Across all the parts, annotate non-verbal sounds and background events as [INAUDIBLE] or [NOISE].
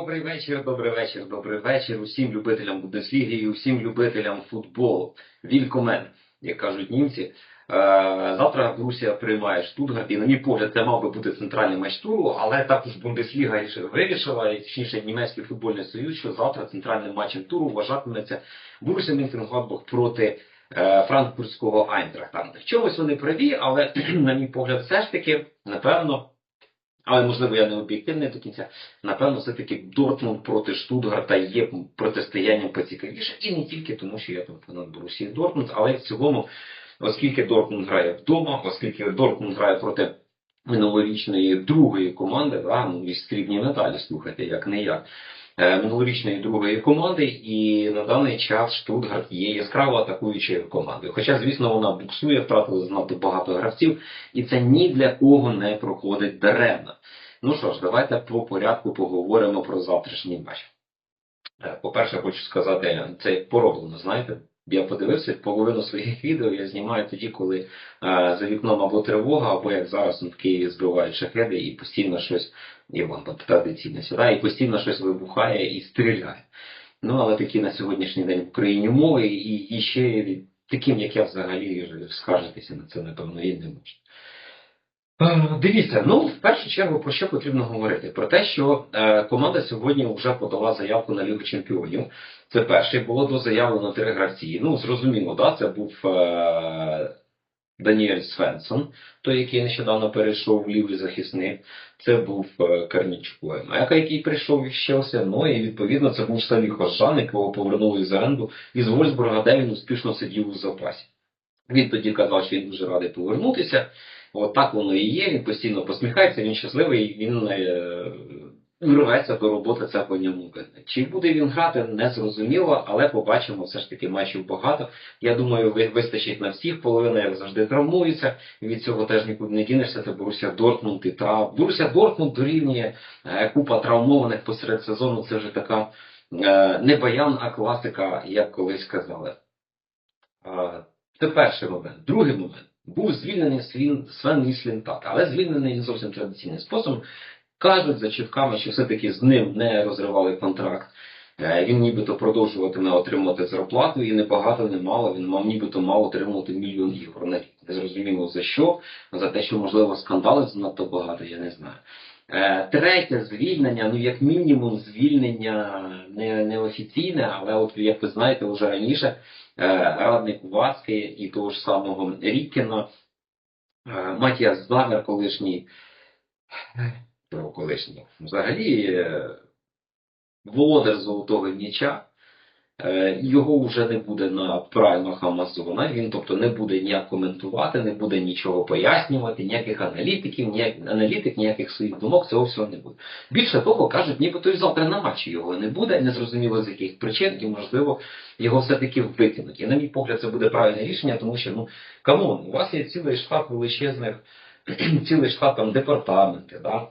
Добрий вечір, добрий вечір, добрий вечір усім любителям Бундесліги і усім любителям футболу. Вількомен, як кажуть німці. Е, Завтра Борусія приймає Штутгарт, і на мій погляд, це мав би бути центральний матч туру, але також Бундесліга вирішила, і точніше німецький футбольний союз, що завтра центральним матчем туру вважатиметься Борусія Мюнхен-Гладбах проти е, франкфуртського Айнтрахта. В чомусь вони праві, але [CLEARS THROAT] на мій погляд, все ж таки, напевно. Але можливо я не об'єктивний до кінця. Напевно, все-таки Дортмунд проти Штутгарта є протистоянням поцікавіше, і не тільки тому, що я там фанат Борусії Дортмунд, але в цілому, оскільки Дортмунд грає вдома, оскільки Дортмунд грає проти минулорічної другої команди, да, ну і стрібні медалі, слухайте, як не як. Е, Минулорічної другої команди, і на даний час Штутгарт є яскраво атакуючою командою. Хоча, звісно, вона буксує, втратила занадто багато гравців, і це ні для кого не проходить даремно. Ну що ж, давайте по порядку поговоримо про завтрашній матч. Е, По-перше, хочу сказати, це пороблено, знаєте. Я подивився половину своїх відео, я знімаю тоді, коли е, за вікном або тривога, або як зараз в Києві збивають шахеди і постійно щось, там традиційно сюди, і постійно щось вибухає і стріляє. Ну, але такі на сьогоднішній день в Україні умови, і, і ще таким, як я взагалі скаржитися на це, напевно, і не можна. Е, Дивіться, ну в першу чергу про що потрібно говорити? Про те, що е, команда сьогодні вже подала заявку на Лігу Чемпіонів. Це перше, було дозаявлено три гравці. Ну, зрозуміло, да, це був е, Даніель Свенсон, той, який нещодавно перейшов в лівий захисник. Це був е, Карнічук Лемека, який прийшов із Челсі. Ну і відповідно це був Саві Хожан, якого повернули з оренду із Вольсбурга, де він успішно сидів у запасі. Він тоді казав, що він дуже радий повернутися. От так воно і є. Він постійно посміхається, він щасливий, він е, рветься до роботи, це по. Чи буде він грати, не зрозуміло, але побачимо, все ж таки матчів багато. Я думаю, вистачить на всіх. Половина, як завжди, травмується. Від цього теж нікуди не дінешся. Це Боруся Дортмунд і трав. Боруся Дортмунд дорівнює е, купа травмованих посеред сезону. Це вже така е, не баян, а класика, як колись казали. Е, Це перший момент. Другий момент. Був звільнений Свен Міслінтат, але звільнений не зовсім традиційним способом. Кажуть за чутками, що все-таки з ним не розривали контракт. Е, Він нібито продовжуватиме отримувати зарплату і не багато, не мало. Він мав нібито мав отримувати мільйон євро на рік. Не зрозуміло за що. За те, що можливо скандали занадто багато, я не знаю. Е, Третє звільнення, ну як мінімум, звільнення не, неофіційне, але от як ви знаєте, вже раніше е, радник Васки і того ж самого Ріккена, е, Матіас Замер, колишній, колишній, взагалі е, володар золотого м'яча, е, його вже не буде на праймах Амазона, він тобто не буде ніяк коментувати, не буде нічого пояснювати, ніяких аналітиків, ніяк, аналітик, ніяких своїх думок, цього всього не буде. Більше того, кажуть, нібито і завтра на матчі його не буде, незрозуміло з яких причин, і можливо його все-таки викинуть. І на мій погляд, це буде правильне рішення, тому що ну камон, у вас є цілий штат величезних, цілий штат там департаменти, да?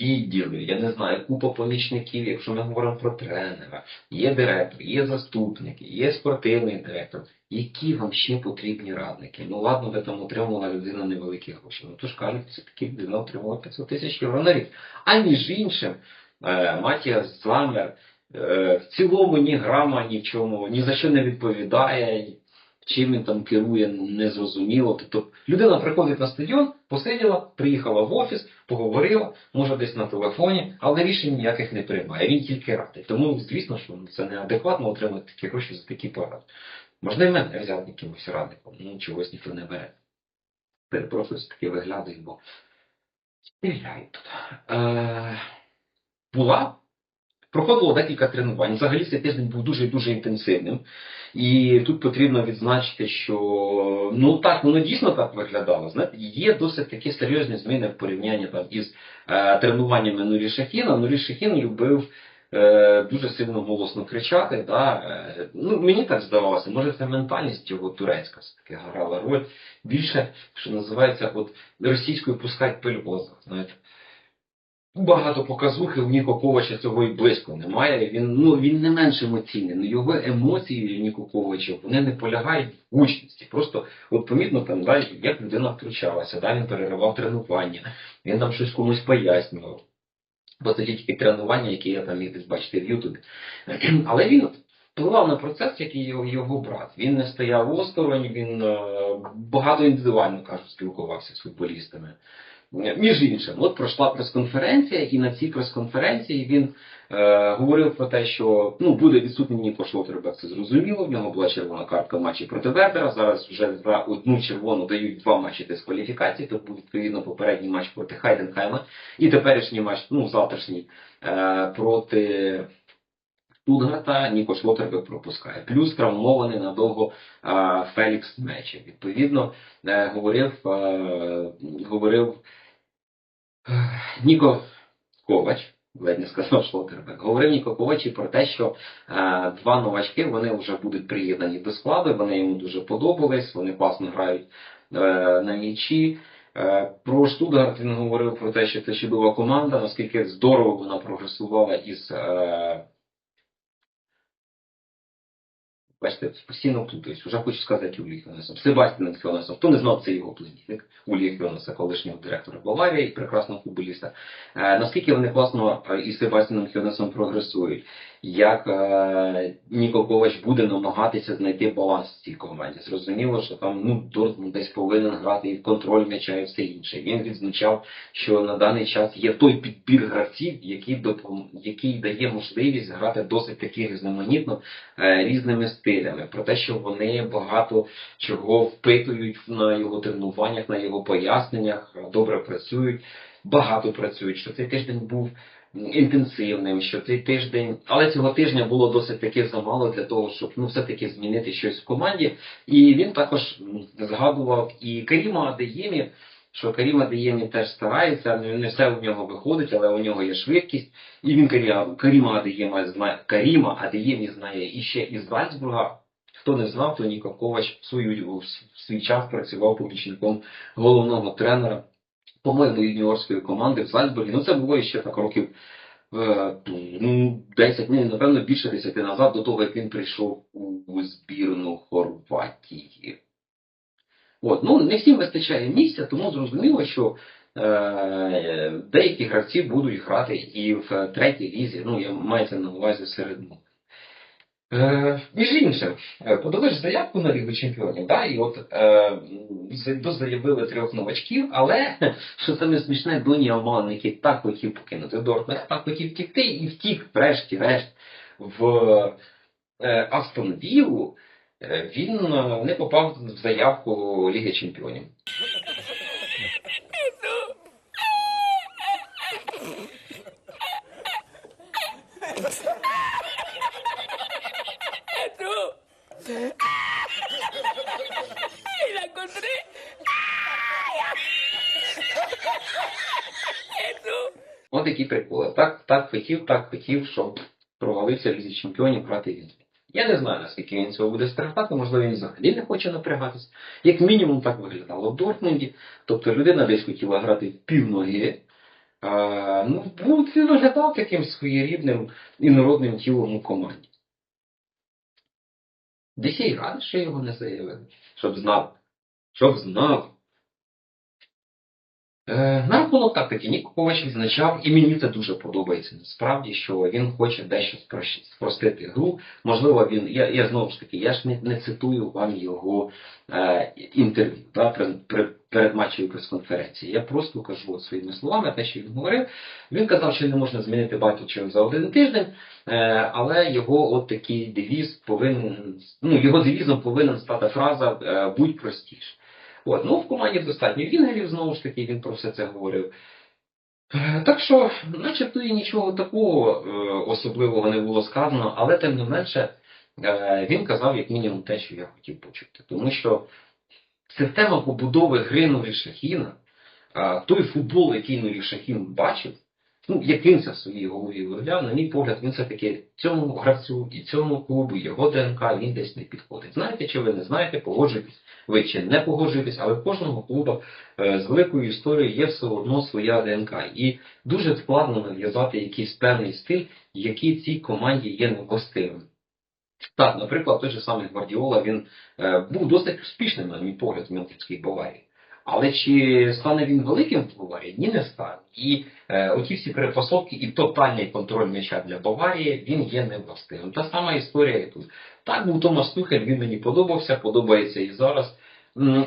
відділи, я не знаю, купа помічників, якщо ми говоримо про тренера, є директор, є заступники, є спортивний директор. Які вам ще потрібні радники? Ну ладно, ви там отримувала людина невеликі гроші. Ну то ж кажуть, все таки людина отримала 500 тисяч євро на рік. А між іншим, е, Матіас Замер е, в цілому ні грама, ні ні за що не відповідає. Чим він там керує, незрозуміло. Тобто людина приходить на стадіон, посиділа, приїхала в офіс, поговорила, може десь на телефоні, але рішень ніяких не приймає. Він тільки радий. Тому, звісно, що це неадекватно отримати такі гроші за такі поради. Можна і мене взяти якимось радником, ну чогось ніхто не бере. Перепрошую, таки виглядаю, бо стріляють тут. Е, була Проходило декілька тренувань. Взагалі цей тиждень був дуже дуже інтенсивним. І тут потрібно відзначити, що ну так, воно дійсно так виглядало. Знаєте, є досить такі серйозні зміни в порівнянні там із е, тренуваннями Нурі Шахіна. Нурі Шахін любив е, дуже сильно голосно кричати. Да? Е, ну, мені так здавалося, може це ментальність його турецька все-таки грала роль. Більше, що називається, от російською пускать пиль в глаза, знаєте. Багато показухи в Ніко Ковача цього і близько немає. Він ну він не менш емоційний. Ну його емоції Ніко Ковача вони не полягають в гучності. Просто от помітно там, да, як людина втручалася, да, він переривав тренування, він там щось комусь пояснював. бо це тільки тренування, які я там міг десь бачити в Ютубі. [CLEARS THROAT] Але він впливав на процес, як і його, його брат. Він не стояв осторонь, він е, багато індивідуально кажуть, спілкувався з футболістами. Між іншим, от пройшла прес-конференція, і на цій прес-конференції він е, говорив про те, що ну буде відсутній Ніко Шлотербек, це зрозуміло. В нього була червона картка в матчі проти Вердера. Зараз вже за одну червону дають два матчі дискваліфікації. Тобто відповідно попередній матч проти Хайденхайма і теперішній матч, ну завтрашній е, проти. Штутгарта Ніко Шлотербек пропускає. Плюс травмований надовго Фелікс Мече. Відповідно, е, говорив, е, говорив е, Ніко Ковач, ледь не сказав Шлотербек, говорив Ніко Ковач і про те, що е, два новачки вони вже будуть приєднані до складу, вони йому дуже подобались, вони класно грають е, на м'ячі. Про Штутгарт він говорив про те, що це чудова команда, наскільки здорово вона прогресувала із. е, Бачите, постійно плутаюсь. Уже хочу сказати Улі Хьонесом. Себастьяном Хьонесом. Хто не знав, це його племінник. Улі Хьонеса, колишнього директора Баварії, прекрасного футболіста. Е, наскільки вони класно е, із Себастьяном Хьонесом прогресують, як е, Ніко Ковач буде намагатися знайти баланс в цій команді. Зрозуміло, що там ну, Дортмунд десь повинен грати і контроль м'яча і все інше. Він відзначав, що на даний час є той підбір гравців, який, допом... який дає можливість грати досить таки різноманітно е, різними стилями. Про те, що вони багато чого впитують на його тренуваннях, на його поясненнях, добре працюють, багато працюють. Що цей тиждень був інтенсивним, що цей тиждень, але цього тижня було досить таки замало для того, щоб ну все-таки змінити щось в команді. І він також згадував і Каріма Адеємі, що Каріма Адеємі теж старається, не все у нього виходить, але у нього є швидкість. І він Каріма Адеєма знає Каріма Адеємі знає і ще із Зальцбурга. Хто не знав, то Ковач в свій час працював помічником головного тренера по-моєму, юніорської команди в Зальцбургі. Ну, це було ще так років е, ну, 10, ні, напевно, більше 10 назад, до того, як він прийшов у збірну Хорватії. От, ну, не всім вистачає місця, тому зрозуміло, що е, деякі гравці будуть грати і в третій лізі, ну, я мається на увазі серед них. Е, між іншим, е, подали ж заявку на Лігу Чемпіонів, да, і от е, за- заявили трьох новачків, але [LAUGHS] що саме смішне, Доні Аман, який так хотів покинути Дортмунд, так хотів втікти і втік, врешті-решт, в е, Астон Віллу, е, він не попав в заявку Ліги Чемпіонів. От які приколи. Так, так хотів, так хотів, щоб провалився Лізі Чемпіонів проти він. Я не знаю, наскільки він цього буде страждати, можливо, він взагалі не хоче напрягатись. Як мінімум, так виглядало в Дортмунді. Тобто людина десь хотіла грати в півноги. А, ну, ну, він виглядав таким своєрідним інородним тілом у команді. Десь й радий, що його не заявили. Щоб знав. Щоб знав. Е, На рахунок тактики Ніко Ковач відзначав, і мені це дуже подобається насправді, що він хоче дещо спростити гру. Можливо, він, я, я знову ж таки, я ж не, не цитую вам його е, інтерв'ю да, при, при, перед матчевою прес-конференції. Я просто кажу своїми словами те, що він говорив. Він казав, що не можна змінити багато за один тиждень, е, але його от такий девіз повинен, ну, його девізом повинен стати фраза е, будь простіше. От, ну, в команді достатньо вінгерів, знову ж таки, він про все це говорив. Е, Так що, начебто і нічого такого е, особливого не було сказано, але тим не менше е, він казав як мінімум те, що я хотів почути. Тому що система побудови гри Нурі Шахіна, е, той футбол, який Нурі Шахін бачив, ну, як він це в своїй голові виявляв, на мій погляд, він все-таки цьому гравцю і цьому клубу, його ДНК, він десь не підходить. Знаєте, чи ви не знаєте, погоджуєтесь, ви чи не погоджуєтесь, але в кожного клуба е, з великою історією є все одно своя ДНК. І дуже складно нав'язати якийсь певний стиль, який цій команді є невластивим. Так, наприклад, той же самий Гвардіола, він е, був досить успішним, на мій погляд, в Мюнхенській Баварії. Але чи стане він великим в Баварії? Ні, не стане. І оті всі перепосовки і тотальний контроль м'яча для Баварії він є невластивим. Та сама історія і тут. Так був Томас Тухель, він мені подобався, подобається і зараз.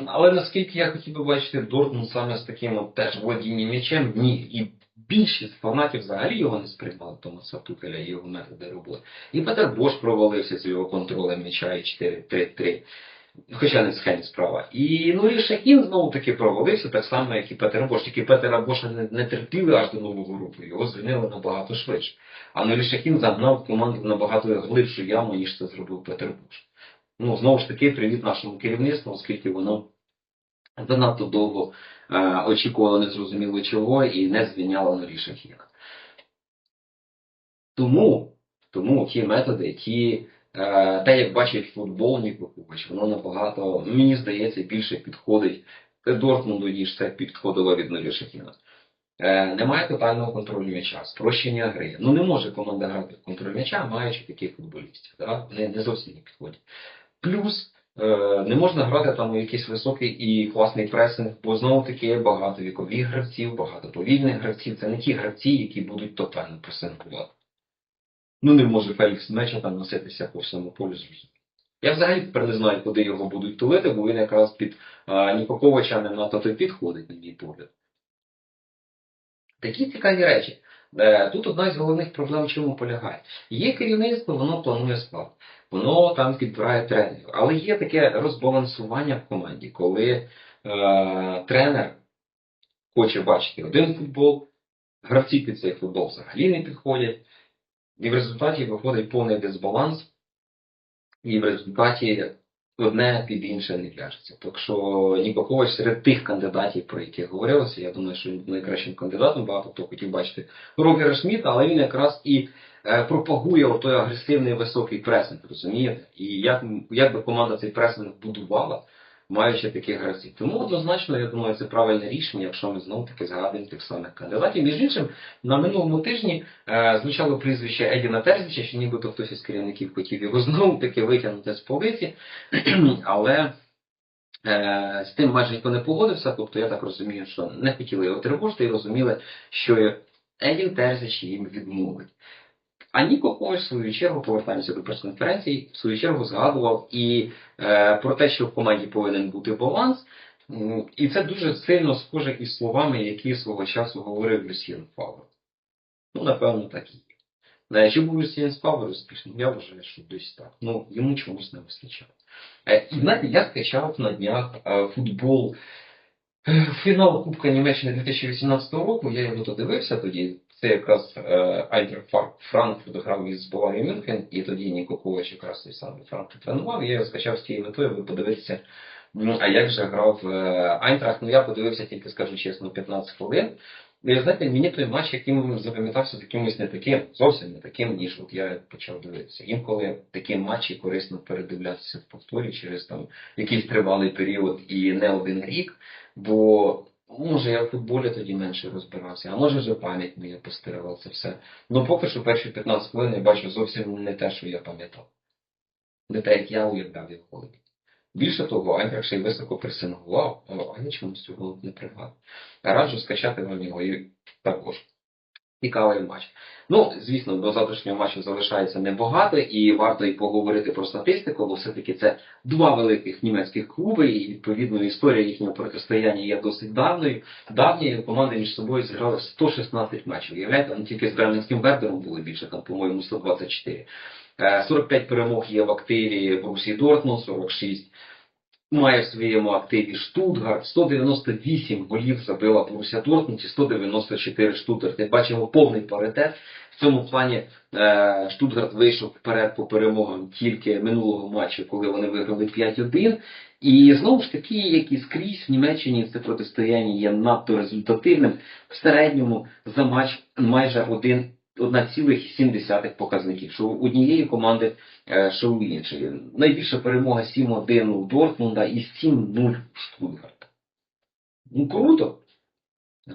Але наскільки я хотів би бачити Дортмунд саме з таким от теж володінням м'ячем, ні. І більшість фанатів взагалі його не сприймали, Томаса Тухеля і його методи роботи. І Петер Бош провалився з його контролем м'яча і 4-3-3. Хоча не в справа. І ну і Шахін знову таки провалився, так само, як і Петер Бош. Тільки Петера Боша не, не терпіли аж до нового року. Його звільнили набагато швидше. А Нурі Шахін загнав команду в набагато глибшу яму, ніж це зробив Петер Бош. Ну, знову ж таки, привіт нашому керівництву, оскільки воно занадто довго е, очікувало незрозуміло чого і не звільняло Нурі Шахіна. Тому, тому ті методи, Е, те, як бачить футбол Нікопович, воно набагато, мені здається, більше підходить Дортмунду, ніж це підходило від Нові Шахіна. Е, немає тотального контролю м'яча, спрощення гри. Ну не може команда грати контроль м'яча, маючи таких футболістів. Да? Не, не зовсім не підходять. Плюс е, не можна грати там у якийсь високий і класний пресинг, бо знову таки багато вікових гравців, багато повільних гравців. Це не ті гравці, які будуть тотально пресингувати. Ну не може Фелікс меча там носитися по всьому полю зрозуміло. Я взагалі тепер не знаю, куди його будуть тулити, бо він якраз під а, Нікоковича не надто той підходить, на мій погляд. Такі цікаві речі. Е, Тут одна з головних проблем в чому полягає. Є керівництво, воно планує склад, воно там підбирає тренерів. Але є таке розбалансування в команді, коли е, тренер хоче бачити один футбол, гравці під цей футбол взагалі не підходять. І в результаті виходить повний дисбаланс, і в результаті одне під інше не в'яжеться. Так що Нікокович серед тих кандидатів, про яких говорилося, я думаю, що найкращим кандидатом багато хто хотів бачити Рогера Шміта, але він якраз і е, пропагує той агресивний високий пресинг, розумієте? І як, як би команда цей пресинг будувала, маючи таких гравців. Тому однозначно, я думаю, це правильне рішення, якщо ми знову таки згадуємо тих самих кандидатів. Між іншим, на минулому тижні е, звучало прізвище Едіна Терзіча, що нібито хтось із керівників хотів його [LAUGHS] знову таки витягнути з полиці, [CLEARS THROAT] але е, з тим майже ніхто не погодився. Тобто я так розумію, що не хотіли його тривожити і розуміли, що Едін Терзіч їм відмовить. А Ніко Ковач, в свою чергу, повертаємося до прес-конференції, в свою чергу згадував і е, про те, що в команді повинен бути баланс. І це дуже сильно схоже із словами, які свого часу говорив Люсіан Фавер. Ну, напевно, так і є. Чи був Люсіан Фавер успішним? Я вважаю, що десь так. Ну, йому чомусь не вистачало. Е, І знаєте, я скачав на днях е, футбол е, фінал Кубка Німеччини 2018 року. Я його додивився тоді. Це якраз е, Айнтрах Франкфурт грав із Баварії Мюнхен, і тоді Ніко Ковач якраз той самий Франкфурт тренував. Я його скачав з тією метою, аби подивитися, ну, а як же грав е, Айнтрах. Ну я подивився тільки, скажу чесно, 15 хвилин. І знаєте, мені той матч, яким запам'ятався якимось не таким, зовсім не таким, ніж от я почав дивитися. Інколи такі матчі корисно передивлятися в повторі через там якийсь тривалий період і не один рік, бо може я в футболі тоді менше розбирався, а може вже пам'ять моя постирала це все. Ну поки що перші 15 хвилин я бачу зовсім не те, що я пам'ятав. Не те, як я уявляв його голові. Більше того, Айнтрах ще й високо пресингував, а я чомусь цього не пригадав. Раджу скачати вам його і також. Цікавий матч. Ну, звісно, до завтрашнього матчу залишається небагато, і варто і поговорити про статистику, бо все-таки це два великих німецьких клуби, і відповідно історія їхнього протистояння є досить давною. Давні команди між собою зіграли 116 матчів. Уявляєте, ну тільки з Берлінським Вердером було більше, там, по-моєму, 124. Е, 45 перемог є в активі Брусі Дортмунд, 46 має в своєму активі Штутгарт, 198 голів забила Борусsia Дортмунд і 194 Штутгарт. Як бачимо повний паритет. В цьому плані е, Штутгарт вийшов вперед по перемогам тільки минулого матчу, коли вони виграли 5-1. І знову ж таки, як і скрізь в Німеччині це протистояння є надто результативним. В середньому за матч майже один 1,7 показників, що у однієї команди, е, що у іншої. Найбільша перемога 7-1 у Дортмунда і 7-0 у Штутгарта. Ну круто.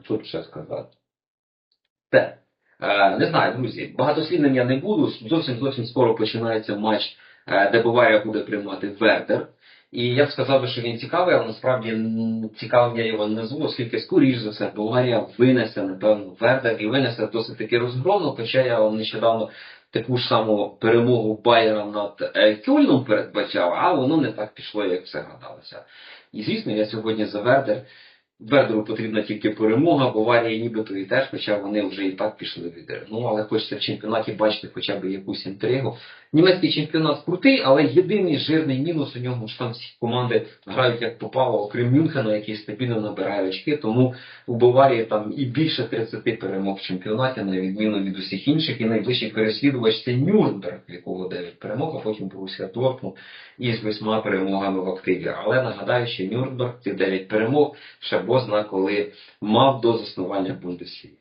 Що ще сказати? Те. Е, Не знаю, друзі, багатослівним я не буду. Зовсім зовсім скоро починається матч, е, де Баварія буде приймати Вердер. І я б сказав, би, що він цікавий, але насправді цікавим я його не назву, оскільки скоріш за все Болгарія винесе, напевно, Вердер і винесе досить таки розгромно, хоча я вам нещодавно таку ж саму перемогу Байера над е, Кьольном передбачав, а воно не так пішло, як все гадалося. І звісно, я сьогодні за Вердер. Вердеру потрібна тільки перемога, Баварії нібито і теж, хоча вони вже і так пішли в лідери. Ну, але хочеться в чемпіонаті бачити хоча б якусь інтригу. Німецький чемпіонат крутий, але єдиний жирний мінус у ньому що там всі команди грають як попало, окрім Мюнхена, який стабільно набирає очки. Тому у Баварії там і більше 30 перемог в чемпіонаті, на відміну від усіх інших. І найближчий переслідувач це Нюрнберг, в якого 9 перемог, а потім Борусія Дортмунд із восьма перемогами в активі. Але нагадаю, що Нюрнберг ці 9 перемог ще бозна, коли мав до заснування Бундесліги.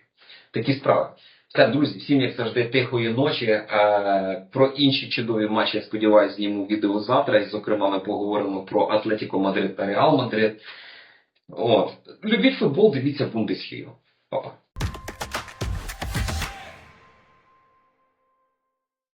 Такі справи. Так, друзі, всім як завжди тихої ночі. Е, про інші чудові матчі, я сподіваюся, зніму відео завтра. І, зокрема, ми поговоримо про Атлетіко Мадрид та Реал Мадрид. От. Любіть футбол, дивіться Бундеслігу. Па-па.